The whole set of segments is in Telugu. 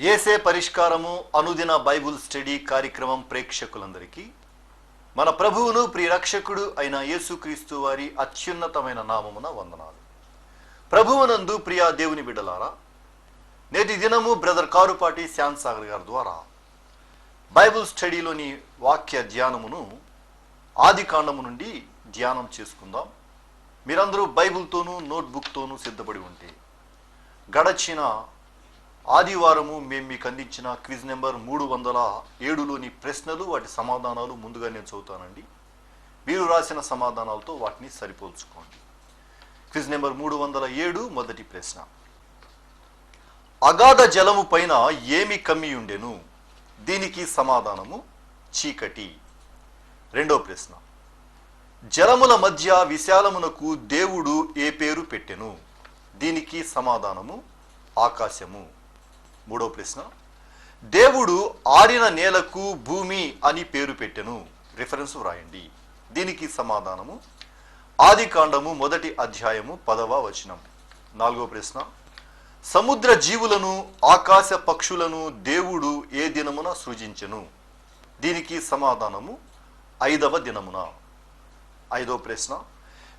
ఏసే పరిష్కారము అనుదిన బైబుల్ స్టడీ కార్యక్రమం ప్రేక్షకులందరికీ మన ప్రభువును ప్రియరక్షకుడు అయిన యేసుక్రీస్తు వారి అత్యున్నతమైన నామమున వందనాలు. ప్రభువునందు ప్రియా దేవుని బిడ్డలారా నేటి దినము బ్రదర్ కారుపాటి శ్యామ్ సాగర్ గారి ద్వారా బైబుల్ స్టడీలోని వాక్య ధ్యానమును ఆది కాండము నుండి ధ్యానం చేసుకుందాం. మీరందరూ బైబిల్తోనూ నోట్బుక్తోనూ సిద్ధపడి ఉంటే గడచిన ఆదివారము మేము మీకు అందించిన క్విజ్ నెంబర్ మూడు వందల ఏడులోని ప్రశ్నలు వాటి సమాధానాలు ముందుగా నేను చదువుతానండి. మీరు రాసిన సమాధానాలతో వాటిని సరిపోల్చుకోండి. క్విజ్ నెంబర్ మూడు వందల ఏడు మొదటి ప్రశ్న. అగాధ జలము పైన ఏమి కమ్మి ఉండెను? దీనికి సమాధానము చీకటి. రెండో ప్రశ్న. జలముల మధ్య విశాలమునకు దేవుడు ఏ పేరు పెట్టెను? దీనికి సమాధానము ఆకాశము. మూడో ప్రశ్న. దేవుడు ఆడిన నేలకు భూమి అని పేరు పెట్టెను. రిఫరెన్స్ వ్రాయండి. దీనికి సమాధానము. ఆది కాండము మొదటి అధ్యాయము పదవ వచనం. నాలుగో ప్రశ్న. సముద్ర జీవులను ఆకాశ పక్షులను దేవుడు ఏ దినమున సృజించెను? దీనికి సమాధానము ఐదవ దినమున. ఐదో ప్రశ్న.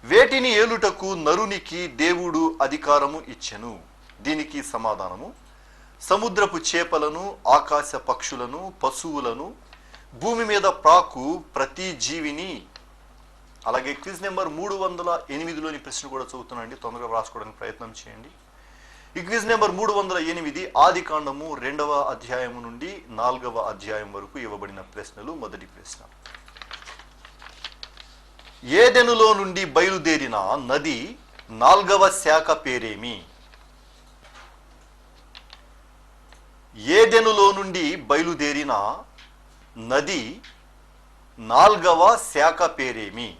వేటిని ఏలుటకు నరునికి దేవుడు అధికారము ఇచ్చెను? దీనికి సమాధానము సముద్రపు చేపలను ఆకాశ పక్షులను పశువులను భూమి మీద ప్రాకు ప్రతి జీవిని. అలాగే క్విజ్ నెంబర్ మూడు వందల ఎనిమిదిలోని ప్రశ్న కూడా చదువుతున్నాండి తొందరగా రాసుకోవడానికి ప్రయత్నం చేయండి. ఈ క్విజ్ నెంబర్ మూడు వందల ఎనిమిది ఆది కాండము రెండవ అధ్యాయము నుండి నాలుగవ అధ్యాయం వరకు ఇవ్వబడిన ప్రశ్నలు. మొదటి ప్రశ్న. ఏదెనులో నుండి బయలుదేరిన నది నాల్గవ శాఖ పేరేమి? ఏదెనులో నుండి బయలుదేరిన నది నాల్గవ శాఖ పేరేమి?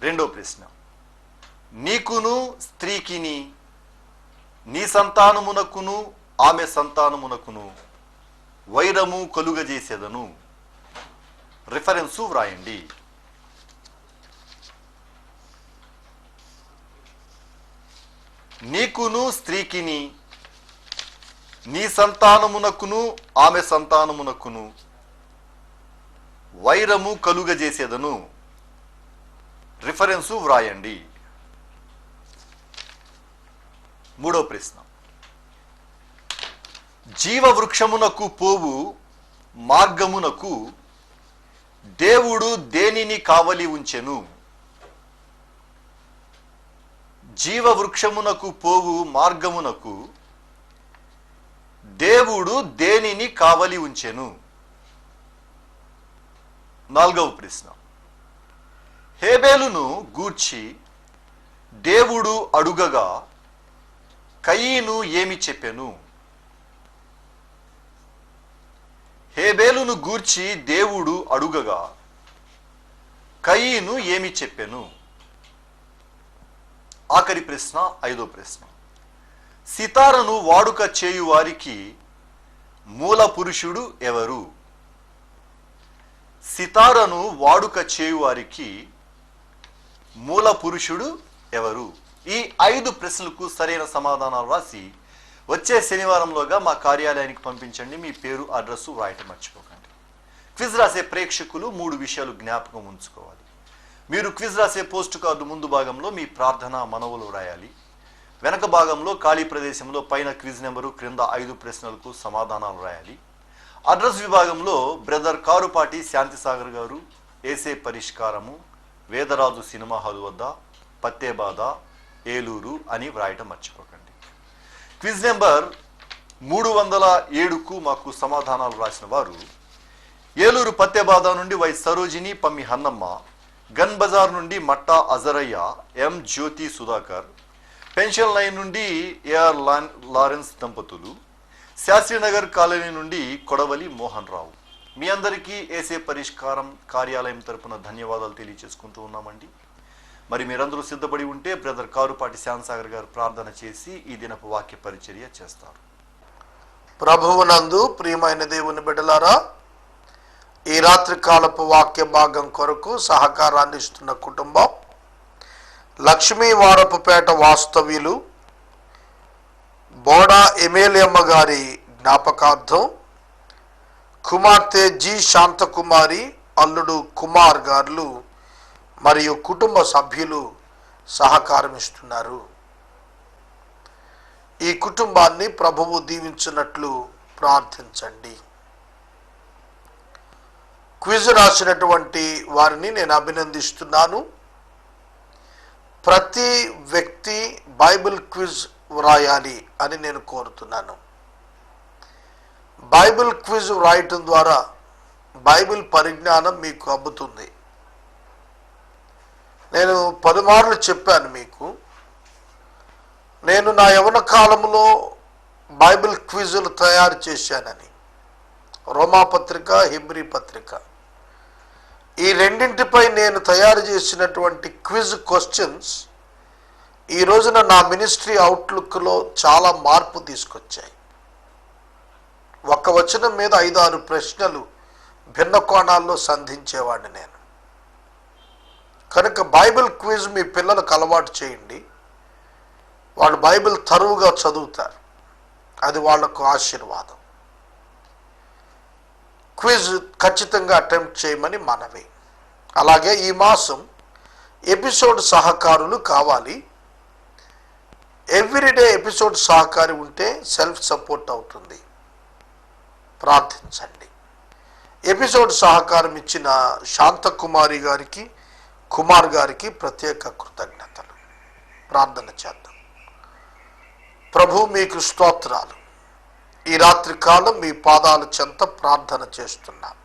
రెండో ప్రశ్న. నీకును స్త్రీకిని నీ సంతానమునకును ఆమె సంతానమునకును వైరము కలుగజేసేదను. రిఫరెన్సు వ్రాయండి. నీకును స్త్రీకిని నీ సంతానమునకును ఆమె సంతానమునకును వైరము కలుగజేసేదను. రిఫరెన్సు వ్రాయండి. మూడో ప్రశ్న. జీవవృక్షమునకు పోవు మార్గమునకు దేవుడు దేనిని కావలి ఉంచెను? జీవవృక్షమునకు పోవు మార్గమునకు దేవుడు దేనిని కావలి ఉంచెను? నాలుగవ ప్రశ్న. హేబేలును గూర్చి దేవుడు అడుగగా కయీను ఏమి చెప్పెను? హేబేలును గూర్చి దేవుడు అడుగగా కయీను ఏమి చెప్పెను? ఆఖరి ప్రశ్న ఐదో ప్రశ్న. సితారను వాడుక చేయు వారికి మూల పురుషుడు ఎవరు? సితారను వాడుక చేయు వారికి మూల పురుషుడు ఎవరు? ఈ ఐదు ప్రశ్నలకు సరైన సమాధానాలు రాసి వచ్చే శనివారంలోగా మా కార్యాలయానికి పంపించండి. మీ పేరు అడ్రస్ వ్రాయటం మర్చిపోకండి. క్విజ్ రాసే ప్రేక్షకులు మూడు విషయాలు జ్ఞాపకం ఉంచుకోవాలి. మీరు క్విజ్ రాసే పోస్ట్ కార్డు ముందు భాగంలో మీ ప్రార్థన మనవులు రాయాలి వెనక భాగంలో ఖాళీ ప్రదేశంలో పైన క్విజ్ నెంబరు క్రింద ఐదు ప్రశ్నలకు సమాధానాలు రాయాలి అడ్రస్ విభాగంలో బ్రదర్ కారుపాటి శాంతిసాగర్ గారు ఏసే పరిష్కారము వేదరాజు సినిమా హాల్ వద్ద పత్తేబాద ఏలూరు అని వ్రాయటం మర్చిపోకండి. క్విజ్ నెంబర్ మూడు వందల ఏడుకు మాకు సమాధానాలు రాసిన వారు ఏలూరు పత్తేబాద నుండి వై సరోజిని పమ్మి హన్నమ్మ గన్ బజార్ నుండి Matta Ajarayya M. Jyothi Sudhakar pension line నుండి ఏఆర్ లారెన్స్ దంపతులు శాస్త్రీనగర్ కాలనీ నుండి కొడవలి మోహన్ రావు మీ అందరికీ ఏసే పరిష్కారం కార్యాలయం తరపున ధన్యవాదాలు తెలియజేసుకుంటూ ఉన్నామండి. మరి మీరందరూ సిద్ధపడి ఉంటే బ్రదర్ కారుపాటి శ్యాన్సాగర్ గారు ప్రార్థన చేసి ఈ దినపు వాక్య పరిచర్య చేస్తారు. ప్రభువునందు ప్రియమైన దేవుని బిడ్డలారా ఈ రాత్రి కాలపు వాక్య భాగం కొరకు సహకారాన్ని ఇస్తున్న కుటుంబం లక్ష్మీ వారపుపేట వాస్తవ్యులు బోడా ఎమేలియమ్మ గారి జ్ఞాపకార్థం కుమార్తె జి శాంతకుమారి అల్లుడు కుమార్ గారులు మరియు కుటుంబ సభ్యులు సహకారం ఇస్తున్నారు. ఈ కుటుంబాన్ని ప్రభువు దీవించినట్లు ప్రార్థించండి. క్విజ్ రాసినటువంటి వారిని నేను అభినందిస్తున్నాను. ప్రతి వ్యక్తి బైబిల్ క్విజ్ వ్రాయాలి అని నేను కోరుతున్నాను. బైబిల్ క్విజ్ వ్రాయటం ద్వారా బైబిల్ పరిజ్ఞానం మీకు అబ్బుతుంది. నేను పలుమార్లు చెప్పాను మీకు. నేను నా యవన కాలంలో బైబిల్ క్విజులు తయారు చేశానని. రోమాపత్రిక హిబ్రీ పత్రిక. ఈ రెండింటిపై నేను తయారు చేసినటువంటి క్విజ్ క్వశ్చన్స్ ఈ రోజున నా మినిస్ట్రీ అవుట్లుక్లో చాలా మార్పు తీసుకొచ్చాయి. ఒక వచనం మీద ఐదారు ప్రశ్నలు భిన్న కోణాల్లో సంధించేవాడిని నేను. కనుక బైబిల్ క్విజ్ మీ పిల్లలకు అలవాటు చేయండి. వాళ్ళు బైబిల్ తరువుగా చదువుతారు. అది వాళ్ళకు ఆశీర్వాదం. క్విజ్ ఖచ్చితంగా అటెంప్ట్ చేయమని మనవి. అలాగే ఈ మాసం ఎపిసోడ్ సహకారులు కావాలి. ఎవ్రీడే ఎపిసోడ్ సహకారి ఉంటే సెల్ఫ్ సపోర్ట్ అవుతుంది. ప్రార్థించండి. ఎపిసోడ్ సహకారం ఇచ్చిన శాంతకుమారి గారికి కుమార్ గారికి ప్రత్యేక కృతజ్ఞతలు. ప్రార్థన చేద్దాం. ప్రభు మీకు స్తోత్రాలు. ఈ రాత్రి కాలం మీ పాదాల చెంత ప్రార్థన చేస్తున్నాం.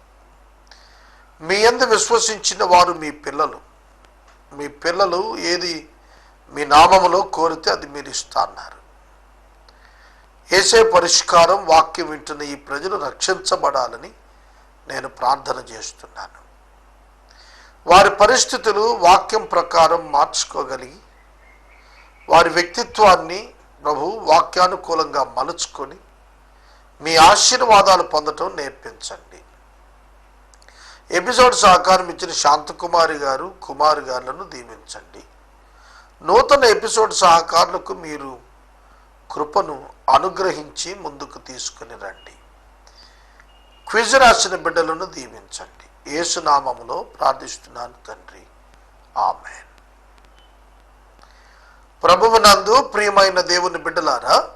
మీ ఎందు విశ్వసించిన వారు మీ పిల్లలు. మీ పిల్లలు ఏది మీ నామములో కోరితే అది మీరు ఇస్తాన్నారు ఏసే పరిష్కారం వాక్యం వింటున్న ఈ ప్రజలు రక్షించబడాలని నేను ప్రార్థన చేస్తున్నాను. వారి పరిస్థితులు వాక్యం ప్రకారం మార్చుకోగలిగి వారి వ్యక్తిత్వాన్ని ప్రభు వాక్యానుకూలంగా మలుచుకొని మీ ఆశీర్వాదాలు పొందటం నేర్పించండి. ఎపిసోడ్ సహకారం ఇచ్చిన శాంతకుమారి గారు కుమార్ గారులను దీవించండి. నూతన ఎపిసోడ్ సహకారులకు మీరు కృపను అనుగ్రహించి ముందుకు తీసుకుని రండి. క్విజ్ రాసిన బిడ్డలను దీవించండి. ఏసునామములో ప్రార్థిస్తున్నాను తండ్రి. ఆమెన్. ప్రభువునందు ప్రియమైన దేవుని బిడ్డలారా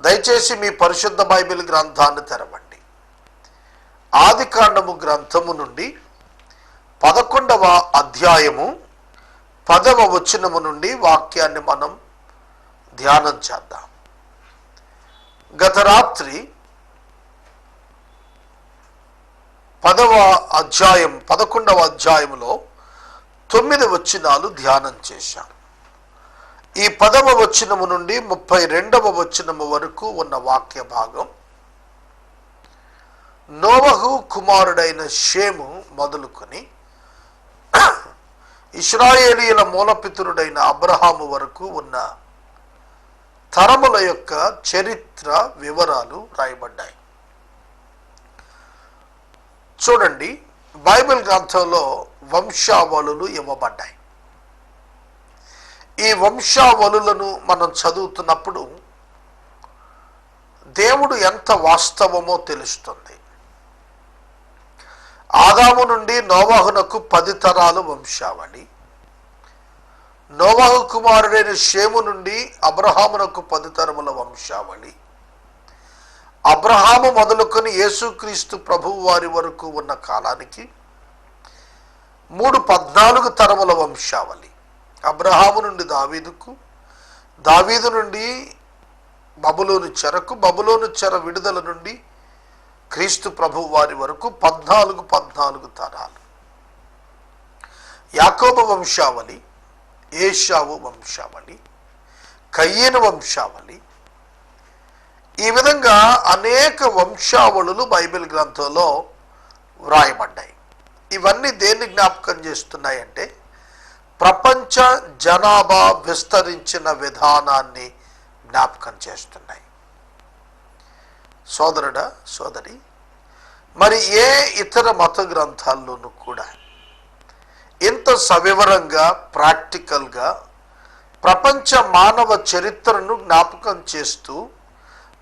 దయచేసి మీ పరిశుద్ధ బైబిల్ గ్రంథాన్ని తెరవండి. ఆది కాండము గ్రంథము నుండి పదకొండవ అధ్యాయము పదవ వచనము నుండి వాక్యాన్ని మనం ధ్యానం చేద్దాం. గత రాత్రి పదవ అధ్యాయం పదకొండవ అధ్యాయములో తొమ్మిది వచనాలు ధ్యానం చేశాం. ఈ పదవ వచనము నుండి ముప్పై రెండవ వచనము వరకు ఉన్న వాక్య భాగం. నోవహు కుమారుడైన షేము మొదలుకొని ఇస్రాయేలీల మూలపితురుడైన అబ్రహాము వరకు ఉన్న తరముల యొక్క చరిత్ర వివరాలు రాయబడ్డాయి. చూడండి బైబిల్ గ్రంథంలో వంశావళులు ఇవ్వబడ్డాయి. ఈ వంశావళులను మనం చదువుతున్నప్పుడు దేవుడు ఎంత వాస్తవమో తెలుస్తుంది. ఆదాము నుండి నోవాహునకు పది తరాలు వంశావళి. నోవాహు కుమారుడైన షేము నుండి అబ్రహామునకు పది తరముల వంశావళి. అబ్రహాము మొదలుకొని యేసుక్రీస్తు ప్రభువు వారి వరకు ఉన్న కాలానికి మూడు పద్నాలుగు తరముల వంశావళి. అబ్రహాము నుండి దావీదుకు దావీదు నుండి బబులోను చెరకు బబులోను చెర విడుదల నుండి క్రీస్తు ప్రభు వారి వరకు పద్నాలుగు పద్నాలుగు తరాలు. యాకోబ వంశావళి ఏషావు వంశావళి కయ్యేను వంశావళి. ఈ విధంగా అనేక వంశావళులు బైబిల్ గ్రంథంలో వ్రాయబడ్డాయి. ఇవన్నీ దేన్ని జ్ఞాపకం చేస్తున్నాయంటే ప్రపంచ జనాభా విస్తరించిన విధానాన్ని జ్ఞాపకం చేస్తున్నాయి. సోదరుడా సోదరి మరి ఏ ఇతర మత గ్రంథాల్లోనూ కూడా ఇంత సవివరంగా ప్రాక్టికల్గా ప్రపంచ మానవ చరిత్రను జ్ఞాపకం చేస్తూ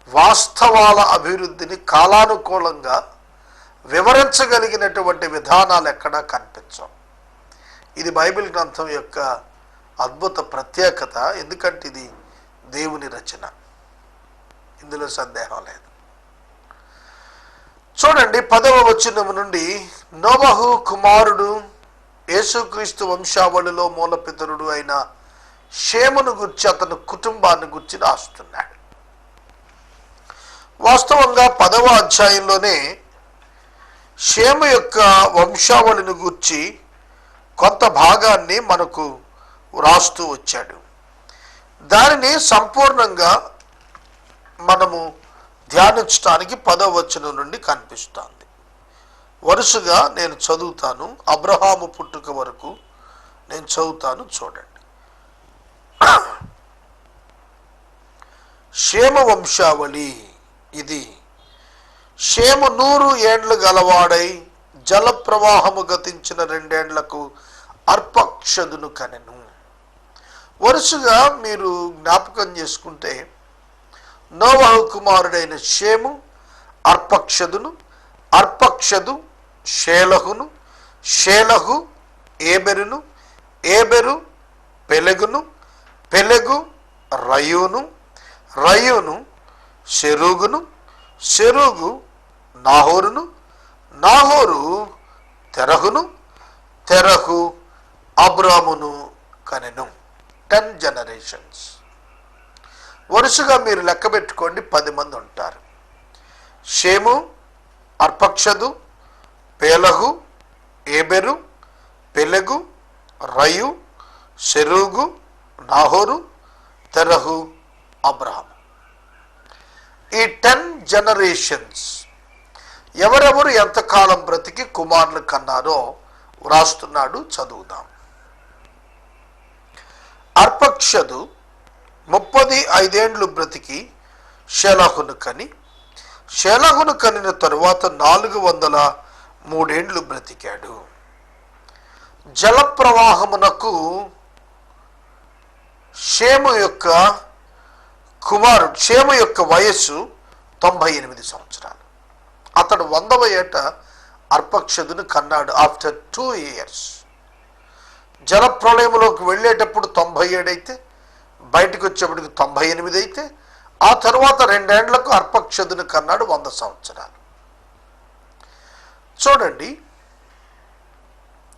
వాస్తవాల అభివృద్ధిని కాలానుకూలంగా వివరించగలిగినటువంటి విధానాలు ఎక్కడా కనిపించవు. ఇది బైబిల్ గ్రంథం యొక్క అద్భుత ప్రత్యేకత. ఎందుకంటే ఇది దేవుని రచన. ఇందులో సందేహం లేదు. చూడండి పదవ వచనం నుండి నోబహు కుమారుడు యేసుక్రీస్తు వంశావళిలో మూలపితరుడు అయిన షేమును గుర్చి అతని కుటుంబాన్ని గుర్చి రాస్తున్నాడు. వాస్తవంగా పదవ అధ్యాయంలోనే షేము యొక్క వంశావళిని గూర్చి కొంత భాగాన్ని మనకు రాస్తూ వచ్చాడు. దానిని సంపూర్ణంగా మనము ధ్యానించడానికి పదవచనం నుండి కనిపిస్తోంది. వరుసగా నేను చదువుతాను. అబ్రహాము పుట్టుక వరకు నేను చదువుతాను చూడండి. క్షేమ వంశావళి ఇది. క్షేమ నూరు ఏండ్లు గలవాడై జల ప్రవాహము గతించిన రెండేండ్లకు అర్పక్షదును కనెను. వరుసగా మీరు జ్ఞాపకం చేసుకుంటే నోవహు కుమారుడైన షేము అర్పక్షదును అర్పక్షదు షేలహును షేలహు ఏబెరును ఏబెరు పెలెగును పెలెగు రయును రయును షెరుగును షెరుగు నాహోరును నాహోరు తెరహును తెరహు అబ్రామును కనెను. టెన్ జనరేషన్స్ వరుసగా మీరు లెక్క పెట్టుకోండి పది మంది ఉంటారు. షేము అర్పక్షదు పేలహు ఏబెరు పెలగు రయు షెరుగు నాహోరు తెరహు అబ్రహం ఈ టెన్ జనరేషన్స్ ఎవరెవరు ఎంతకాలం బ్రతికి కుమారులు కన్నారో వ్రాస్తున్నాడు చదువుదాం. అర్పక్షదు ముప్పది ఐదేండ్లు బ్రతికి శలహును కని శలహును కనిన తరువాత నాలుగు వందల మూడేండ్లు బ్రతికాడు. జలప్రవాహమునకు షేము యొక్క కుమారుడు షేము యొక్క వయస్సు తొంభై ఎనిమిది సంవత్సరాలు. అతడు వందవ ఏట అర్పక్షదును కన్నాడు. ఆఫ్టర్ టూ ఇయర్స్ జలప్రళయంలోకి వెళ్ళేటప్పుడు తొంభై ఏడైతే బయటకు వచ్చేప్పటికి తొంభై ఎనిమిది అయితే ఆ తరువాత రెండేండ్లకు అర్పక్షదుని కన్నాడు వంద సంవత్సరాలు. చూడండి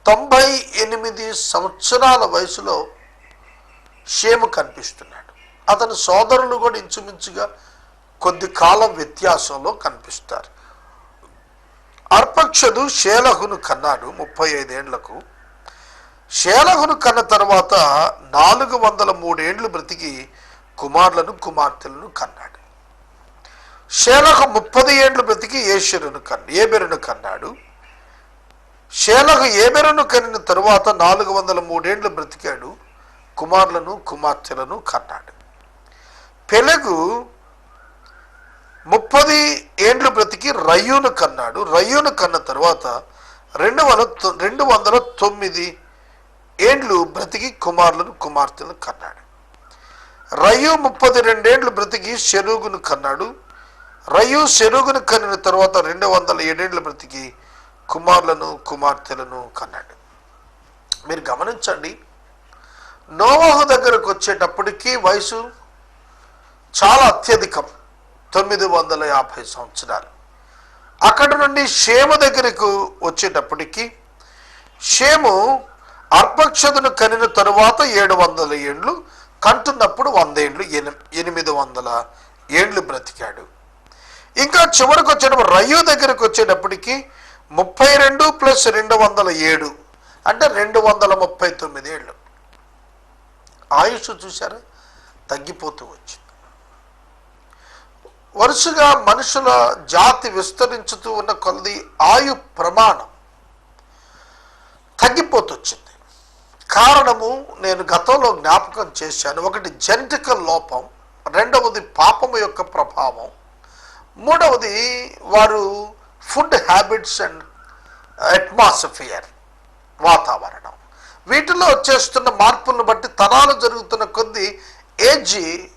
తొంభై ఎనిమిది సంవత్సరాల వయసులో షేము కనిపిస్తున్నాడు. అతని సోదరులు కూడా ఇంచుమించుగా కొద్ది కాలం వ్యత్యాసంలో కనిపిస్తారు. అర్పక్షదు శేలహును కన్నాడు ముప్పై ఐదేండ్లకు శేలహును కన్న తర్వాత నాలుగు వందల మూడేండ్లు బ్రతికి కుమారులను కుమార్తెలను కన్నాడు. శేలహు ముప్పది ఏండ్లు బ్రతికి ఏషరును కన్ ఏబెరును కన్నాడు. శేలహు ఏబెరును కనిన తరువాత నాలుగు వందల మూడేండ్లు బ్రతికాడు కుమారులను కుమార్తెలను కన్నాడు. పెలగు ముప్పది ఏండ్లు బ్రతికి రయ్యూను కన్నాడు. రయ్యూను కన్న తర్వాత రెండు వందల తొ- రెండు వందల తొమ్మిది ఏండ్లు బ్రతికి కుమారులను కుమార్తెలను కన్నాడు. రయ్యు ముప్పది రెండేండ్లు బ్రతికి శరుగును కన్నాడు. రయ్యు శరుగును కనిన తర్వాత రెండు వందల ఏడేండ్లు బ్రతికి కుమారులను కుమార్తెలను కన్నాడు. మీరు గమనించండి నోవాహు దగ్గరకు వచ్చేటప్పటికీ వయసు చాలా అత్యధికం. తొమ్మిది వందల యాభై సంవత్సరాలు. అక్కడి నుండి షేము దగ్గరకు వచ్చేటప్పటికి షేము అర్పక్షదును కనిన తరువాత ఏడు వందల ఏండ్లు కంటున్నప్పుడు వంద ఏండ్లు ఎనిమిది వందల ఏండ్లు బ్రతికాడు. ఇంకా చివరికి వచ్చేటప్పుడు రయ్యు దగ్గరకు వచ్చేటప్పటికి ముప్పై రెండు ప్లస్ రెండు వందల ఏడు అంటే రెండు వందల ముప్పై తొమ్మిది ఏళ్ళు ఆయుష్ చూసారా తగ్గిపోతూ వచ్చింది. వరుసగా మనుషుల జాతి విస్తరించుతూ ఉన్న కొలది ఆయు ప్రమాణం తగ్గిపోతూ వచ్చింది కారణము నేను గతంలో జ్ఞాపకం చేశాను. ఒకటి జెనటికల్ లోపం రెండవది పాపము యొక్క ప్రభావం మూడవది వారు ఫుడ్ హ్యాబిట్స్ అండ్ అట్మాస్ఫియర్ వాతావరణం. వీటిలో వచ్చేస్తున్న మార్పులను బట్టి తరాలు జరుగుతున్న కొద్దీ ఏజీ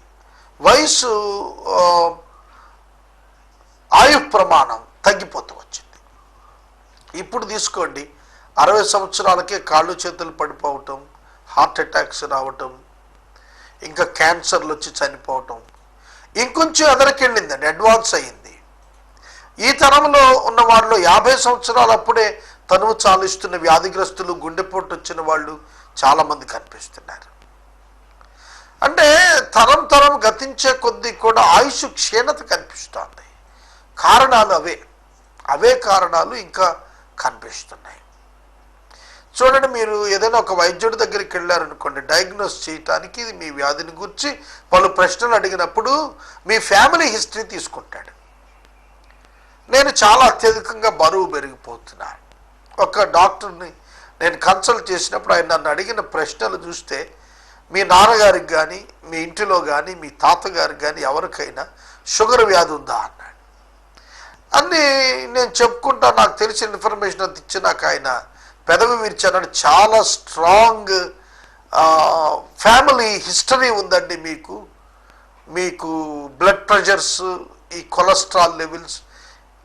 వయసు ఆయు ప్రమాణం తగ్గిపోతూ వచ్చింది. ఇప్పుడు తీసుకోండి. అరవై సంవత్సరాలకే కాళ్ళు చేతులు పడిపోవటం హార్ట్ అటాక్స్ రావటం ఇంకా క్యాన్సర్లు వచ్చి చనిపోవటం. ఇంకొంచెం ఎదరికెళ్ళిందండి అడ్వాన్స్ అయ్యింది. ఈ తరంలో ఉన్న వాళ్ళు యాభై సంవత్సరాలు అప్పుడే తనువు చాలిస్తున్న వ్యాధిగ్రస్తులు గుండెపోటు వచ్చిన వాళ్ళు చాలామంది కనిపిస్తున్నారు. అంటే తరం తరం గతించే కొద్దీ కూడా ఆయుష్ క్షీణత కనిపిస్తోంది. కారణాలు అవే. అవే కారణాలు ఇంకా కనిపిస్తున్నాయి. చూడండి మీరు ఏదైనా ఒక వైద్యుడి దగ్గరికి వెళ్ళారనుకోండి డయాగ్నోస్ చేయటానికి మీ వ్యాధిని గురించి పలు ప్రశ్నలు అడిగినప్పుడు మీ ఫ్యామిలీ హిస్టరీ తీసుకుంటాడు. నేను చాలా అత్యధికంగా బరువు పెరిగిపోతున్నాను. ఒక డాక్టర్ని నేను కన్సల్ట్ చేసినప్పుడు ఆయన నన్ను అడిగిన ప్రశ్నలు చూస్తే మీ నాన్నగారికి కానీ మీ ఇంటిలో కానీ మీ తాతగారికి కానీ ఎవరికైనా షుగర్ వ్యాధి ఉందా అన్నాడు. అన్నీ నేను చెప్పుకుంటా నాకు తెలిసిన ఇన్ఫర్మేషన్ అది ఇచ్చి నాకు ఆయన పెదవి విరిచానని చాలా స్ట్రాంగ్ ఫ్యామిలీ హిస్టరీ ఉందండి మీకు. మీకు బ్లడ్ ప్రెషర్స్ ఈ కొలెస్ట్రాల్ లెవెల్స్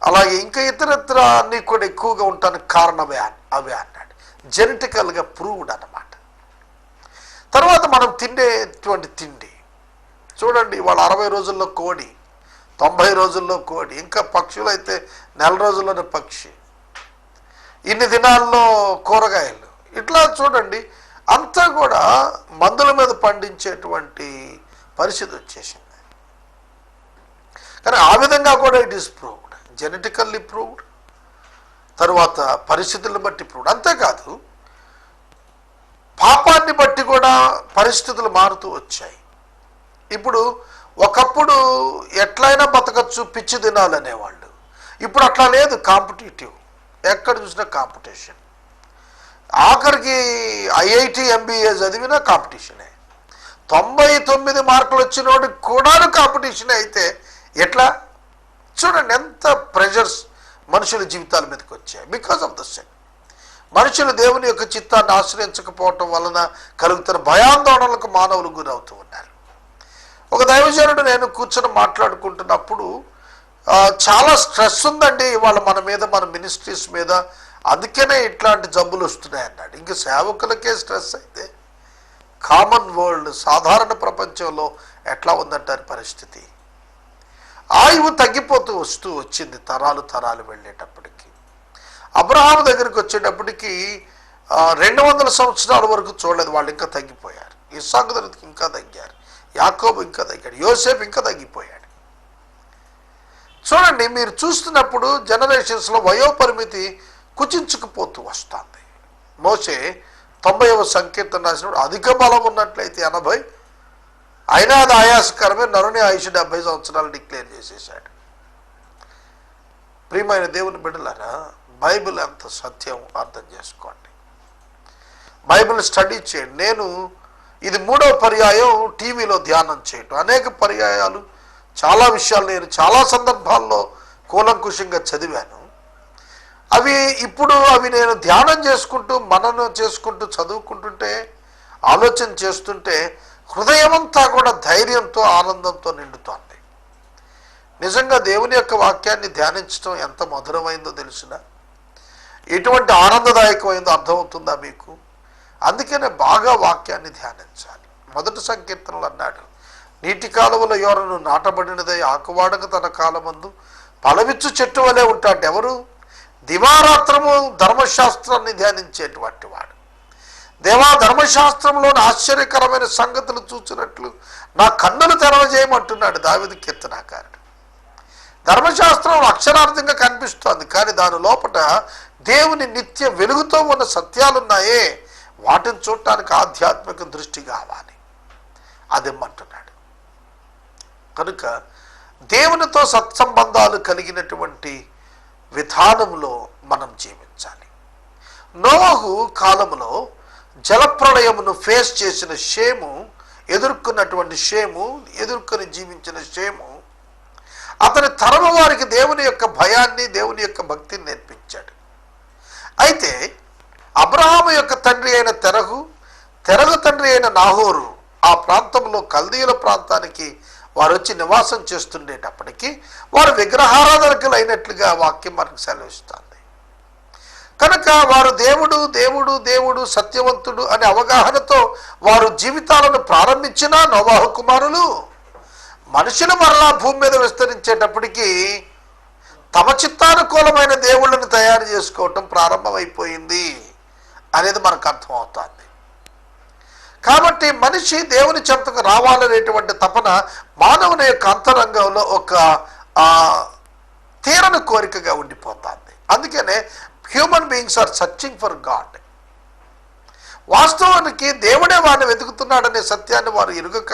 అలాగే ఇంకా ఇతరత్ర అన్నీ కూడా ఎక్కువగా ఉండటానికి కారణమే అవే అన్నాడు. జెనెటికల్గా ప్రూవ్డ్ అన్నమాట. తర్వాత మనం తినేటువంటి తిండి. చూడండి వాళ్ళ అరవై రోజుల్లో కోడి. తొంభై రోజుల్లో కోడి ఇంకా పక్షులు అయితే నెల రోజుల్లోనే పక్షి. ఇన్ని దినాల్లో కూరగాయలు. ఇట్లా చూడండి అంతా కూడా మందుల మీద పండించేటువంటి పరిస్థితి వచ్చేసింది. కానీ ఆ విధంగా కూడా it is proved. Genetically proved. తరువాత పరిస్థితులను బట్టి ప్రూవ్డ్. అంతేకాదు పాపాన్ని బట్టి కూడా పరిస్థితులు మారుతూ వచ్చాయి. ఇప్పుడు ఒకప్పుడు ఎట్లయినా బతకచ్చు పిచ్చి తినాలనేవాళ్ళు. ఇప్పుడు అట్లా లేదు కాంపిటేటివ్. ఎక్కడ చూసినా కాంపిటీషన్. ఆఖరికి ఐఐటి ఎంబీఏ చదివినా కాంపిటీషనే. తొంభై తొమ్మిది మార్కులు వచ్చినోడికి కూడా కాంపిటీషన్ అయితే ఎట్లా? చూడండి ఎంత ప్రెషర్స్ మనుషుల జీవితాల మీదకి వచ్చాయి. బికాస్ ఆఫ్ ద సెన్ మనుషులు దేవుని యొక్క చిత్తాన్ని ఆశ్రయించకపోవటం వలన కలుగుతున్న భయాందోళనలకు మానవులు గురవుతూ ఉన్నారు. ఒక దైవజనుడు నేను కూర్చొని మాట్లాడుకుంటున్నప్పుడు చాలా స్ట్రెస్ ఉందండి ఇవాళ మన మీద మన మినిస్ట్రీస్ మీద. అందుకనే ఇట్లాంటి జబ్బులు వస్తున్నాయి అన్నాడు ఇంక సేవకులకే స్ట్రెస్ అయితే కామన్ వరల్డ్ సాధారణ ప్రపంచంలో ఎట్లా ఉందంటారు పరిస్థితి? ఆయువు తగ్గిపోతూ వస్తూ వచ్చింది తరాలు తరాలు వెళ్ళేటప్పటికి. అబ్రహాం దగ్గరికి వచ్చేటప్పటికి రెండు వందల సంవత్సరాల వరకు చూడలేదు. వాళ్ళు ఇంకా తగ్గిపోయారు. ఇస్సాకు దగ్గరికి ఇంకా తగ్గారు. యాకోబు ఇంకా తగ్గాడు యోసేపు ఇంకా తగ్గిపోయాడు. చూడండి మీరు చూస్తున్నప్పుడు జనరేషన్స్లో వయోపరిమితి కుచించుకుపోతూ వస్తుంది. మోసే తొంభైవ సంకీర్తన రాసినప్పుడు అధిక బలం ఉన్నట్లయితే ఎనభై అయినా అది ఆయాసకరమే నరుని ఆయుష్ డెబ్బై సంవత్సరాలు డిక్లేర్ చేసేసాడు ప్రియమైన దేవుని బిడ్డలారా బైబిల్ ఎంత సత్యం అర్థం చేసుకోండి. బైబిల్ స్టడీ చేయండి. నేను ఇది మూడవ పర్యాయం టీవీలో ధ్యానం చేయటం. అనేక పర్యాయాలు చాలా విషయాలు నేను చాలా సందర్భాల్లో కూలంకుషంగా చదివాను. అవి ఇప్పుడు అవి నేను ధ్యానం చేసుకుంటూ మననం చేసుకుంటూ చదువుకుంటుంటే ఆలోచన చేస్తుంటే హృదయమంతా కూడా ధైర్యంతో ఆనందంతో నిండుతోంది. నిజంగా దేవుని యొక్క వాక్యాన్ని ధ్యానించడం ఎంత మధురమైందో తెలిసిన? ఎటువంటి ఆనందదాయకమైందో అర్థమవుతుందా మీకు? అందుకనే బాగా వాక్యాన్ని ధ్యానించాలి. మొదటి సంకీర్తనలు అన్నాడు. నీటి కాలువల యోరను నాటబడినదై ఆకువాడక తన కాలమందు. పలవిచ్చు చెట్టు వలె ఉంటాడు ఎవరు? దివారాత్రము ధర్మశాస్త్రాన్ని ధ్యానించేటువంటి వాడు. దేవా ధర్మశాస్త్రంలోని ఆశ్చర్యకరమైన సంగతులు చూచినట్లు నా కన్నులు తెరవజేయమంటున్నాడు దావిది కీర్తనాకారుడు. ధర్మశాస్త్రం అక్షరార్థంగా కనిపిస్తోంది కానీ దాని లోపల దేవుని నిత్య వెలుగుతో ఉన్న సత్యాలున్నాయే. వాటిని చూడటానికి ఆధ్యాత్మిక దృష్టి కావాలి. అదిమ్మంటున్నాడు కనుక దేవునితో సత్సంబంధాలు కలిగినటువంటి విధానంలో మనం జీవించాలి. నోహు కాలంలో జలప్రళయమును ఫేస్ చేసిన షేము ఎదుర్కొన్నటువంటి షేము ఎదుర్కొని జీవించిన షేము అతని తరము వారికి దేవుని యొక్క భయాన్ని దేవుని యొక్క భక్తిని నేర్పించాడు. అయితే అబ్రహాము యొక్క తండ్రి అయిన తెరగు తెరగు తండ్రి అయిన నాహోరు ఆ ప్రాంతంలో కల్దీయుల ప్రాంతానికి వారు వచ్చి నివాసం చేస్తుండేటప్పటికీ వారు విగ్రహారాధనకులు అయినట్లుగా వాక్యం మనకు సెలవిస్తుంది. కనుక వారు దేవుడు దేవుడు దేవుడు సత్యవంతుడు అనే అవగాహనతో వారు జీవితాలను ప్రారంభించిన నోవాహు కుమారులు మనుషులు మరలా భూమి మీద విస్తరించేటప్పటికీ తమ చిత్తానుకూలమైన దేవుళ్ళను తయారు చేసుకోవటం ప్రారంభమైపోయింది. అనేది మనకు అర్థమవుతుంది. కాబట్టి మనిషి దేవుని చెంతకు రావాలనేటువంటి తపన మానవుని యొక్క అంతరంగంలో ఒక తీరని కోరికగా ఉండిపోతుంది. అందుకనే human beings are searching for God వాస్తవానికి దేవుడే వారిని వెతుకుతున్నాడనే సత్యాన్ని వారు ఎరుగక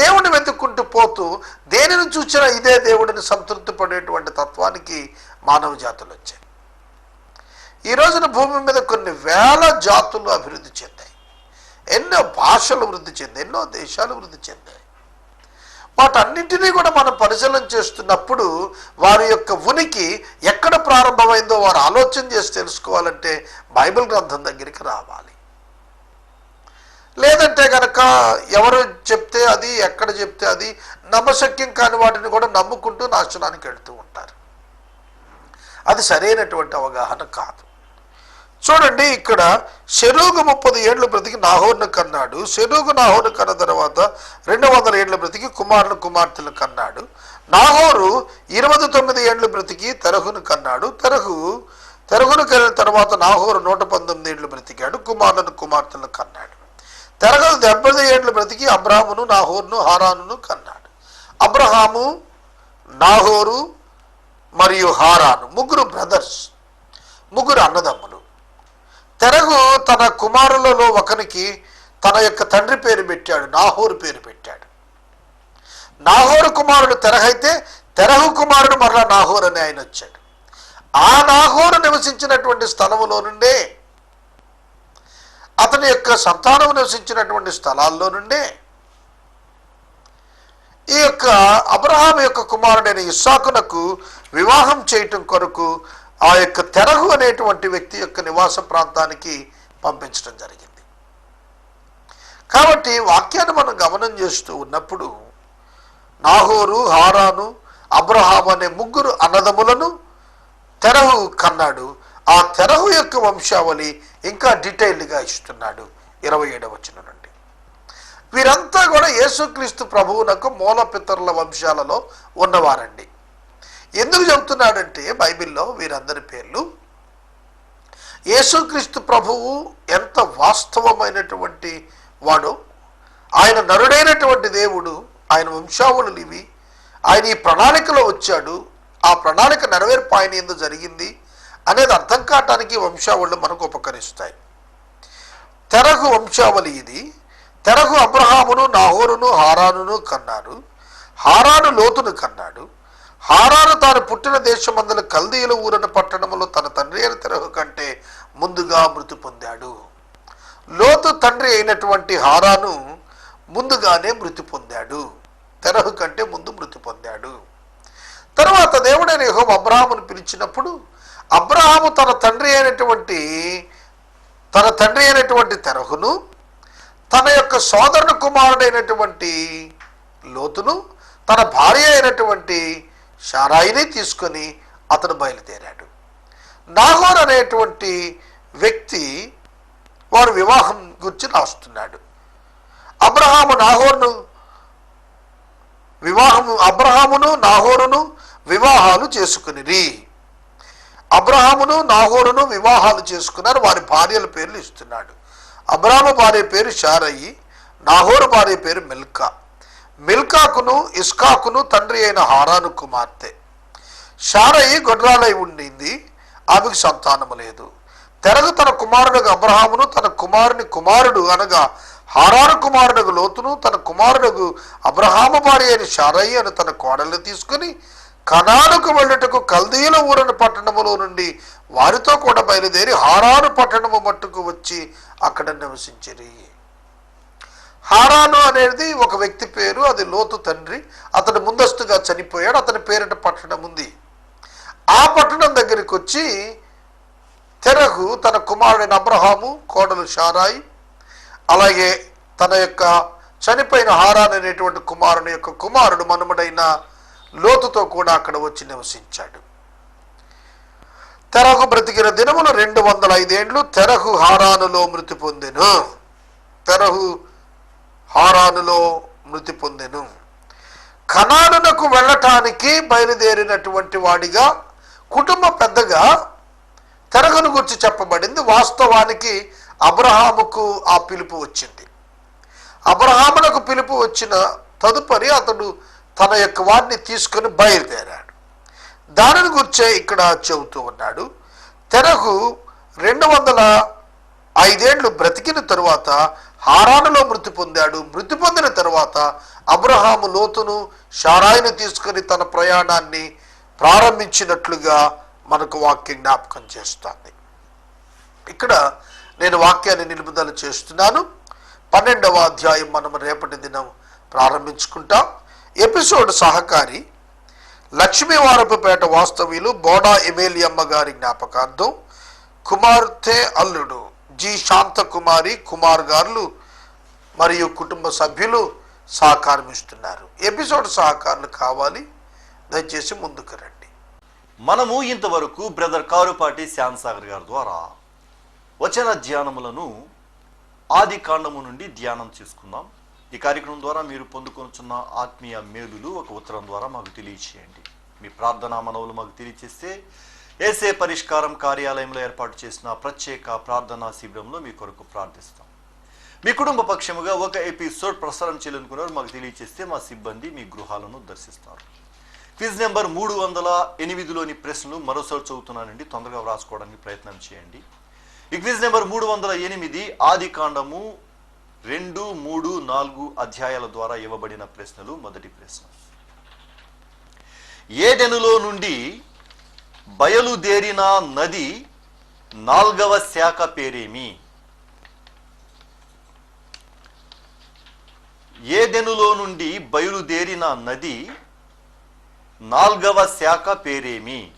దేవుని వెతుక్కుంటూ పోతూ దేనిని చూసినా ఇదే దేవుడిని సంతృప్తి పడేటువంటి తత్వానికి మానవ జాతులు వచ్చాయి ఈ రోజున భూమి మీద కొన్ని వేల జాతులు అభివృద్ధి చెందాయి. ఎన్నో భాషలు వృద్ధి చెందాయి ఎన్నో దేశాలు వృద్ధి చెందాయి. వాటన్నింటినీ కూడా మనం పరిశీలన చేస్తున్నప్పుడు వారి యొక్క ఉనికి ఎక్కడ ప్రారంభమైందో వారు ఆలోచన చేసి తెలుసుకోవాలంటే బైబిల్ గ్రంథం దగ్గరికి రావాలి. లేదంటే కనుక ఎవరు చెప్తే అది ఎక్కడ చెప్తే అది నమ్మశక్యం కాని వాటిని కూడా నమ్ముకుంటూ నాశనానికి వెళ్తూ ఉంటారు. అది సరైనటువంటి అవగాహన కాదు. చూడండి ఇక్కడ శెరుగు ముప్పది ఏళ్ళు బ్రతికి నాహోర్ను కన్నాడు. శెరుగు నాహోర్ను కన్న తర్వాత రెండు వందల ఏళ్ళ బ్రతికి కుమారుని కుమార్తెలు కన్నాడు. నాహోరు ఇరవై తొమ్మిది ఏళ్ళు బ్రతికి తెరహును కన్నాడు. తెరహు తెరహును కన్న తర్వాత నాహోరు నూట పంతొమ్మిది ఏళ్ళు బ్రతికాడు. కుమారులను కుమార్తెలను కన్నాడు. తెరగ డెబ్బై ఏళ్ళు బ్రతికి అబ్రాహమును నాహోరును హారానును కన్నాడు. అబ్రహాము నాహోరు మరియు హారాను ముగ్గురు బ్రదర్స్ ముగ్గురు అన్నదమ్ములు. తెరగు తన కుమారులలో ఒకనికి తన యొక్క తండ్రి పేరు పెట్టాడు నాహోరు పేరు పెట్టాడు. నాహోరు కుమారుడు తెరహైతే తెరహు కుమారుడు మరలా నాహోర్ అని ఆయన వచ్చాడు. ఆ నాహోరు నివసించినటువంటి స్థలములో నుండే అతని యొక్క సంతానం నివసించినటువంటి స్థలాల్లో నుండే ఈ యొక్క అబ్రహాం యొక్క కుమారుడైన ఇస్సాకునకు వివాహం చేయటం కొరకు ఆ యొక్క తెరహు అనేటువంటి వ్యక్తి యొక్క నివాస ప్రాంతానికి పంపించడం జరిగింది. కాబట్టి వాక్యాన్ని మనం గమనం చేస్తూ ఉన్నప్పుడు నాహోరు హారాను అబ్రహాం అనే ముగ్గురు అన్నదములను తెరహు కన్నాడు. ఆ తెరహు యొక్క వంశావళి ఇంకా డీటెయిల్డ్గా ఇస్తున్నాడు ఇరవై ఏడవ వచనం నుండి. వీరంతా కూడా యేసుక్రీస్తు ప్రభువునకు మూల పితరుల వంశాలలో ఉన్నవారండి. ఎందుకు చెబుతున్నాడంటే బైబిల్లో వీరందరి పేర్లు. యేసుక్రీస్తు ప్రభువు ఎంత వాస్తవమైనటువంటి వాడు ఆయన నరుడైనటువంటి దేవుడు ఆయన వంశావళులు ఇవి. ఆయన ఈ ప్రణాళికలో వచ్చాడు. ఆ ప్రణాళిక నెరవేర్పు ఆయన ఎందు జరిగింది అనేది అర్థం కావటానికి వంశావళులు మనకు ఉపకరిస్తాయి. తెరహు వంశావళి ఇది. తెరహు అబ్రహామును నాహోరును హారానును కన్నారు హారాను లోతును కన్నాడు. హారాను తాను పుట్టిన దేశమందుల కల్దీయుల ఊరన పట్టణంలో తన తండ్రి అయిన తెరహు కంటే ముందుగా మృతి పొందాడు. లోతు తండ్రి అయినటువంటి హారాను ముందుగానే మృతి పొందాడు. తెరహు కంటే ముందు మృతి పొందాడు. తర్వాత దేవుడైన యహో అబ్రహామును పిలిచినప్పుడు అబ్రహాము తన తండ్రి అయినటువంటి తన తండ్రి అయినటువంటి తెరహును తన యొక్క సోదరుని కుమారుడైనటువంటి లోతును తన భార్య అయినటువంటి షారాయిని తీసుకొని అతను బయలుదేరాడు. నాగోర్ అనేటువంటి వ్యక్తి వారు వివాహం గురించి రాస్తున్నాడు. అబ్రహాము నాహోర్ను వివాహము అబ్రహామును నాహోరును వివాహాలు చేసుకుని అబ్రహామును నాహోరును వివాహాలు చేసుకున్నారు వారి భార్యల పేర్లు ఇస్తున్నాడు. అబ్రహాము భార్య పేరు షారయ్యి నాహోరు భార్య పేరు మిల్కా. మిల్కాకును ఇస్కాకును తండ్రి అయిన హారాను కుమార్తె. షారయి గొడ్రాలై ఉండింది ఆమెకు సంతానము లేదు. తెరగు తన కుమారుడు అబ్రహామును తన కుమారుని కుమారుడు అనగా హారాను కుమారుడు లోతును తన కుమారుడు అబ్రహాము భార్య అయిన షారయి అని తన కోడలు తీసుకుని కనానుకు వెళ్ళుటకు కల్దీల ఊరని పట్టణములో నుండి వారితో కూడా బయలుదేరి హారాను పట్టణము మట్టుకు వచ్చి అక్కడ నివసించిరి. హారాను అనేది ఒక వ్యక్తి పేరు అది లోతు తండ్రి అతడు ముందస్తుగా చనిపోయాడు అతని పేరిట పట్టణం ఉంది. ఆ పట్టణం దగ్గరికి వచ్చి తెరహు తన కుమారుడైన అబ్రహాము కోడలు షారాయి అలాగే తన యొక్క చనిపోయిన హారాన్ అనేటువంటి కుమారుని యొక్క కుమారుడు మనుమడైన లోతుతో కూడా అక్కడ వచ్చి నివసించాడు. తెరహు బ్రతికిన దినములు రెండు వందల ఐదేండ్లు తెరహు హారానులో మృతి పొందెను. తెరహు హారానులో మృతి పొందెను. కనానునకు వెళ్ళటానికి బయలుదేరినటువంటి వాడిగా కుటుంబ పెద్దగా తెరగను గురించి చెప్పబడింది. వాస్తవానికి అబ్రహాముకు ఆ పిలుపు వచ్చింది. అబ్రహామునకు పిలుపు వచ్చిన తదుపరి అతడు తన యొక్క వారిని తీసుకొని బయలుదేరాడు. దానిని గురించే ఇక్కడ చెబుతూ ఉన్నాడు. తెరగు రెండు వందల ఐదేళ్ళు బ్రతికిన తరువాత హారానులో మృతి పొందాడు. మృతి పొందిన తర్వాత అబ్రహాము లోతును షారాయిని తీసుకొని తన ప్రయాణాన్ని ప్రారంభించినట్లుగా మనకు వాక్యం జ్ఞాపకం చేస్తుంది. ఇక్కడ నేను వాక్యాన్ని నిలుపుదల చేస్తున్నాను. పన్నెండవ అధ్యాయం మనం రేపటి దినం ప్రారంభించుకుంటాం. ఎపిసోడ్ సహకారి లక్ష్మీవారపుపేట వాస్తవ్యులు బోడా ఎమేలియమ్మ గారి జ్ఞాపకార్థం కుమార్తె అల్లుడు. జి శాంతకుమారి కుమార్ గారులు మరియు కుటుంబ సభ్యులు సహకారం ఇస్తున్నారు ఎపిసోడ్ సహకారులు కావాలి. దయచేసి ముందుకు రండి. మనము ఇంతవరకు బ్రదర్ కారుపాటి శ్యామ్ సాగర్ గారి ద్వారా వచన ధ్యానములను ఆది కాండము నుండి ధ్యానం చేసుకుందాం. ఈ కార్యక్రమం ద్వారా మీరు పొందుకొనుచున్న ఆత్మీయ మేలులు ఒక ఉత్తరం ద్వారా మాకు తెలియచేయండి. మీ ప్రార్థనా మనవులు మాకు తెలియచేస్తే ఏసే పరిష్కారం కార్యాలయంలో ఏర్పాటు చేసిన ప్రత్యేక ప్రార్థనా శిబిరంలో మీ కొరకు ప్రార్థిస్తాం. మీ కుటుంబ పక్షముగా ఒక ఎపిసోడ్ ప్రసారం చేయాలనుకున్నారు మాకు తెలియచేస్తే మా సిబ్బంది మీ గృహాలను దర్శిస్తారు. క్విజ్ నెంబర్ మూడు వందల ఎనిమిదిలోని ప్రశ్నలు మరోసారి చదువుతున్నానండి. తొందరగా వ్రాసుకోవడానికి ప్రయత్నం చేయండి. ఈ క్విజ్ నెంబర్ మూడు వందల ఎనిమిది ఆది కాండము రెండు మూడు నాలుగు అధ్యాయాల ద్వారా ఇవ్వబడిన ప్రశ్నలు. మొదటి ప్రశ్న. ఏడెనులో నుండి బయలుదేరిన నది నాల్గవ శాఖ పేరేమి? ఏదెనులో నుండి బయలుదేరిన నది నాల్గవ శాఖ పేరేమి?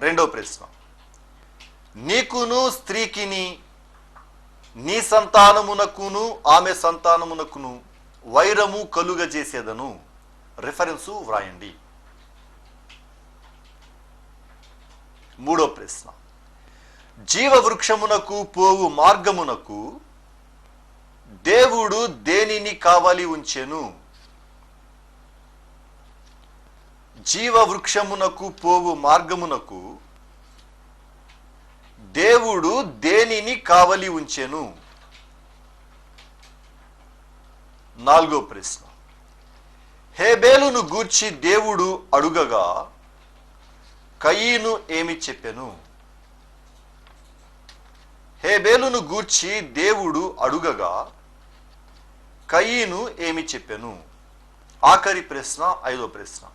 రెండో ప్రశ్న. నీకును స్త్రీకిని నీ సంతానమునకును ఆమె సంతానమునకును వైరము కలుగజేసేదను. రిఫరెన్సు వ్రాయండి. మూడో ప్రశ్న. జీవవృక్షమునకు పోవు మార్గమునకు దేవుడు దేనిని కావాలి ఉంచెను? జీవవృక్షమునకు పోవు మార్గమునకు దేవుడు దేనిని కావలి ఉంచెను? నాలుగో ప్రశ్న. హేబేలును గూర్చి దేవుడు అడుగగా కయీను ఏమి చెప్పెను? హేబేలును గూర్చి దేవుడు అడుగగా కయీను ఏమి చెప్పెను? ఆఖరి ప్రశ్న ఐదో ప్రశ్న.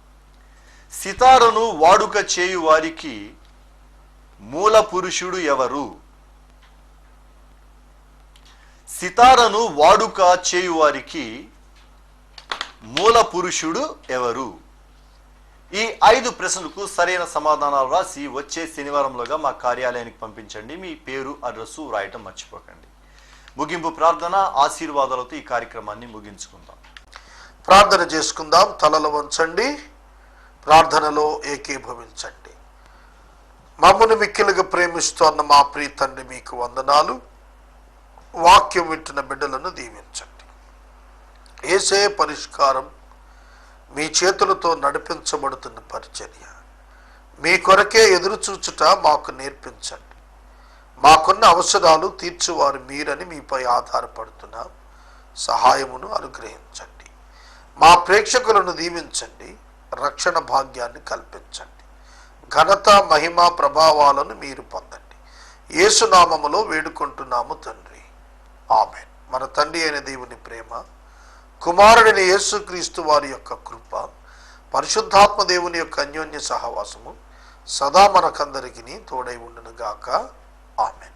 సితారను వాడుక చేయు వారికి మూల పురుషుడు ఎవరు? సితారను వాడుక చేయువారికి మూల పురుషుడు ఎవరు? ఈ ఐదు ప్రశ్నలకు సరైన సమాధానాలు రాసి వచ్చే శనివారంలోగా మా కార్యాలయానికి పంపించండి. మీ పేరు అడ్రస్సు రాయటం మర్చిపోకండి. ముగింపు ప్రార్థన ఆశీర్వాదాలతో ఈ కార్యక్రమాన్ని ముగించుకుందాం. ప్రార్థన చేసుకుందాం. తలలు వంచండి. ప్రార్థనలో ఏకీభవించండి. మమ్మను మిక్కిలుగా ప్రేమిస్తోన్న మా ప్రియ తండ్రి మీకు వందనాలు. వాక్యం వింటున్న బిడ్డలను దీవించండి. ఏసే పరిష్కారం మీ చేతులతో నడిపించబడుతున్న పరిచర్య. మీ కొరకే ఎదురుచూచుట మాకు నేర్పించండి. మాకున్న అవసరాలు తీర్చువారు మీరని మీపై ఆధారపడుతున్న. సహాయమును అనుగ్రహించండి. మా ప్రేక్షకులను దీవించండి. రక్షణ భాగ్యాన్ని కల్పించండి. ఘనత మహిమ ప్రభావాలను మీరు పొందండి. యేసునామములో వేడుకుంటున్నాము తండ్రి. ఆమె మన తండ్రి అయిన దేవుని ప్రేమ కుమారుడైన యేసుక్రీస్తు వారి యొక్క కృప పరిశుద్ధాత్మ దేవుని యొక్క అన్యోన్య సహవాసము సదా మనకందరికీ తోడై ఉండును గాక ఆమెన్.